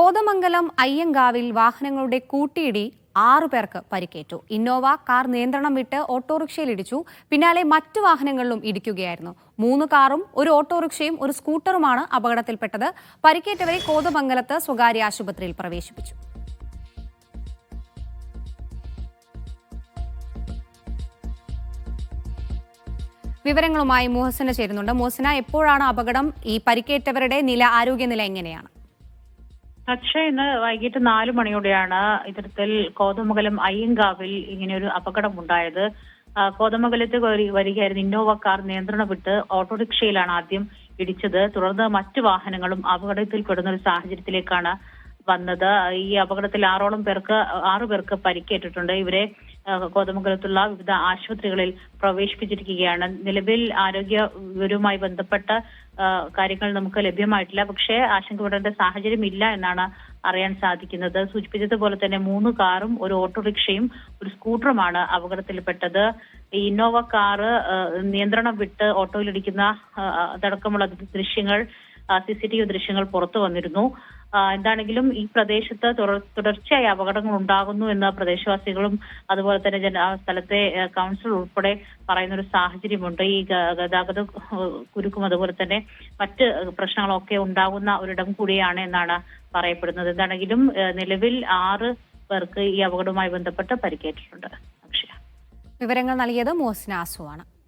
കോതമംഗലം അയ്യങ്കാവിൽ വാഹനങ്ങളുടെ കൂട്ടിയിടി ആറു പേർക്ക് പരിക്കേറ്റു. ഇന്നോവ കാർ നിയന്ത്രണം വിട്ട് ഓട്ടോറിക്ഷയിൽ ഇടിച്ചു പിന്നാലെ മറ്റു വാഹനങ്ങളിലും ഇടിക്കുകയായിരുന്നു. മൂന്ന് കാറും ഒരു ഓട്ടോറിക്ഷയും ഒരു സ്കൂട്ടറുമാണ് അപകടത്തിൽപ്പെട്ടത്. പരിക്കേറ്റവരെ കോതമംഗലത്ത് സ്വകാര്യ ആശുപത്രിയിൽ പ്രവേശിപ്പിച്ചു. വിവരങ്ങളുമായി മുഹസന ചേരുന്നുണ്ട്. മുഹസന എപ്പോഴാണ് അപകടം? ഈ പരിക്കേറ്റവരുടെ നില ആരോഗ്യനില എങ്ങനെയാണ്? പക്ഷേ ഇന്ന് വൈകിട്ട് നാലു മണിയോടെയാണ് ഇത്തരത്തിൽ കോതമംഗലം അയ്യങ്കാവിൽ ഇങ്ങനെ ഒരു അപകടം ഉണ്ടായത് കോതമംഗലത്ത് വരികയായിരുന്ന ഇന്നോവ കാർ നിയന്ത്രണം വിട്ട് ഓട്ടോറിക്ഷയിലാണ് ആദ്യം ഇടിച്ചത്. തുടർന്ന് മറ്റു വാഹനങ്ങളും അപകടത്തിൽ പെടുന്ന ഒരു സാഹചര്യത്തിലേക്കാണ് വന്നത്. ഈ അപകടത്തിൽ ആറോളം പേർക്ക് ആറു പേർക്ക് പരിക്കേറ്റിട്ടുണ്ട്. ഇവരെ കോതമംഗലത്തുള്ള വിവിധ ആശുപത്രികളിൽ പ്രവേശിപ്പിച്ചിരിക്കുകയാണ്. നിലവിൽ ആരോഗ്യ വിവരവുമായി ബന്ധപ്പെട്ട കാര്യങ്ങൾ നമുക്ക് ലഭ്യമായിട്ടില്ല. പക്ഷേ ആശങ്കപ്പെടേണ്ട സാഹചര്യം ഇല്ല എന്നാണ് അറിയാൻ സാധിക്കുന്നത്. സൂചിപ്പിച്ചതുപോലെ തന്നെ മൂന്ന് കാറും ഒരു ഓട്ടോറിക്ഷയും ഒരു സ്കൂട്ടറുമാണ് അപകടത്തിൽപ്പെട്ടത്. ഈ ഇന്നോവ കാറ് നിയന്ത്രണം വിട്ട് ഓട്ടോയിലിടിക്കുന്ന അതടക്കമുള്ള ദൃശ്യങ്ങൾ സി സി ടി വി ദൃശ്യങ്ങൾ പുറത്തു വന്നിരുന്നു. എന്താണെങ്കിലും ഈ പ്രദേശത്ത് തുടർ- തുടർച്ചയായി അപകടങ്ങൾ ഉണ്ടാകുന്നു എന്ന് പ്രദേശവാസികളും അതുപോലെ തന്നെ ജന സ്ഥലത്തെ കൗൺസിൽ ഉൾപ്പെടെ പറയുന്ന ഒരു സാഹചര്യമുണ്ട്. ഈ ഗതാഗത കുരുക്കും അതുപോലെ തന്നെ മറ്റ് പ്രശ്നങ്ങളൊക്കെ ഉണ്ടാകുന്ന ഒരിടം കൂടിയാണ് എന്നാണ് പറയപ്പെടുന്നത്. എന്താണെങ്കിലും നിലവിൽ ആറ് പേർക്ക് ഈ അപകടവുമായി ബന്ധപ്പെട്ട് പരിക്കേറ്റിട്ടുണ്ട്. വിവരങ്ങൾ നൽകിയത് മുഹസിന ആസുവാണ്